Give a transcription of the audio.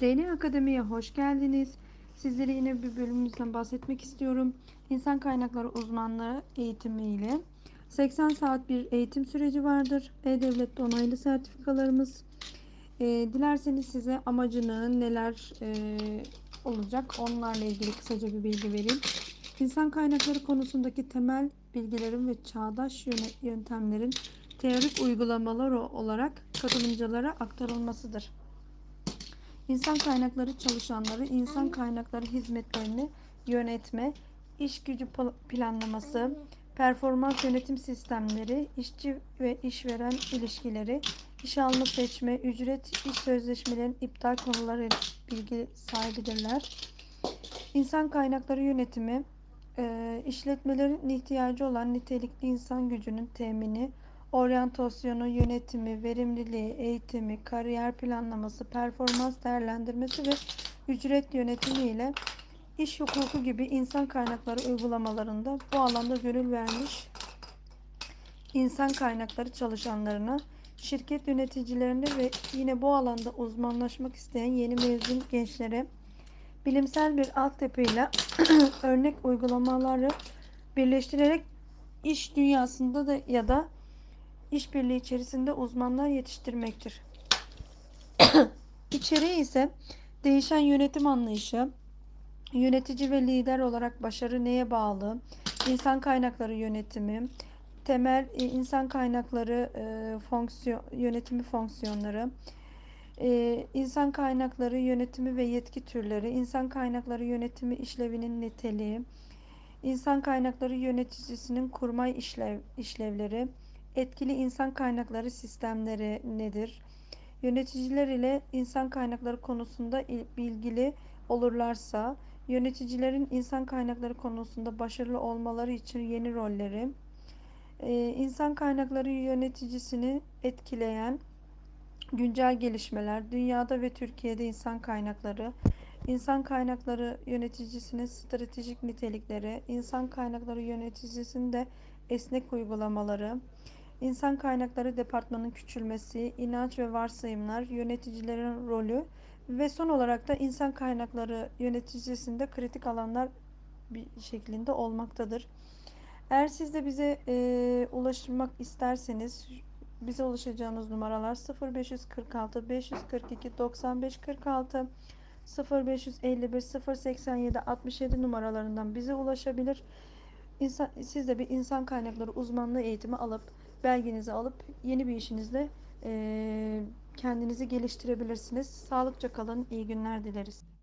DNA Akademi'ye hoş geldiniz. Sizlere yine bir bölümümüzden bahsetmek istiyorum. İnsan kaynakları uzmanlığı eğitimiyle 80 saat bir eğitim süreci vardır. E-Devlet'te onaylı sertifikalarımız. E, dilerseniz size amacının neler e, olacak onlarla ilgili kısaca bir bilgi vereyim. İnsan kaynakları konusundaki temel bilgilerin ve çağdaş yöntemlerin teorik uygulamalar olarak katılımcılara aktarılmasıdır. İnsan kaynakları çalışanları insan kaynakları hizmetlerini yönetme, iş gücü planlaması, performans yönetim sistemleri, işçi ve işveren ilişkileri, iş alma seçme, ücret, iş sözleşmelerinin iptal konuları bilgi sahibidirler. İnsan kaynakları yönetimi, işletmelerin ihtiyacı olan nitelikli insan gücünün temini, oryantasyonu, yönetimi, verimliliği, eğitimi, kariyer planlaması, performans değerlendirmesi ve ücret yönetimi ile iş hukuku gibi insan kaynakları uygulamalarında bu alanda gönül vermiş insan kaynakları çalışanlarına, şirket yöneticilerine ve yine bu alanda uzmanlaşmak isteyen yeni mezun gençlere bilimsel bir altyapıyla örnek uygulamaları birleştirerek iş dünyasında da ya da işbirliği içerisinde uzmanlar yetiştirmektir. İçeriği ise değişen yönetim anlayışı, yönetici ve lider olarak başarı neye bağlı, insan kaynakları yönetimi, temel e, insan kaynakları e, fonksiyon yönetimi fonksiyonları, e, insan kaynakları yönetimi ve yetki türleri, insan kaynakları yönetimi işlevinin niteliği, insan kaynakları yöneticisinin kurmay işlev, işlevleri, etkili insan kaynakları sistemleri nedir? Yöneticiler ile insan kaynakları konusunda bilgili olurlarsa, yöneticilerin insan kaynakları konusunda başarılı olmaları için yeni rolleri, e, insan kaynakları yöneticisini etkileyen güncel gelişmeler, dünyada ve Türkiye'de insan kaynakları, insan kaynakları yöneticisinin stratejik nitelikleri, insan kaynakları yöneticisinin de esnek uygulamaları, insan kaynakları departmanının küçülmesi, inanç ve varsayımlar, yöneticilerin rolü ve son olarak da insan kaynakları yöneticisinde kritik alanlar bir şeklinde olmaktadır. Eğer siz de bize e, ulaşmak isterseniz bize ulaşacağınız numaralar 0546 542 95 46 0551 087 67 numaralarından bize ulaşabilir. İnsan, siz de bir insan kaynakları uzmanlığı eğitimi alıp belgenizi alıp yeni bir işinizde kendinizi geliştirebilirsiniz. Sağlıkça kalın, iyi günler dileriz.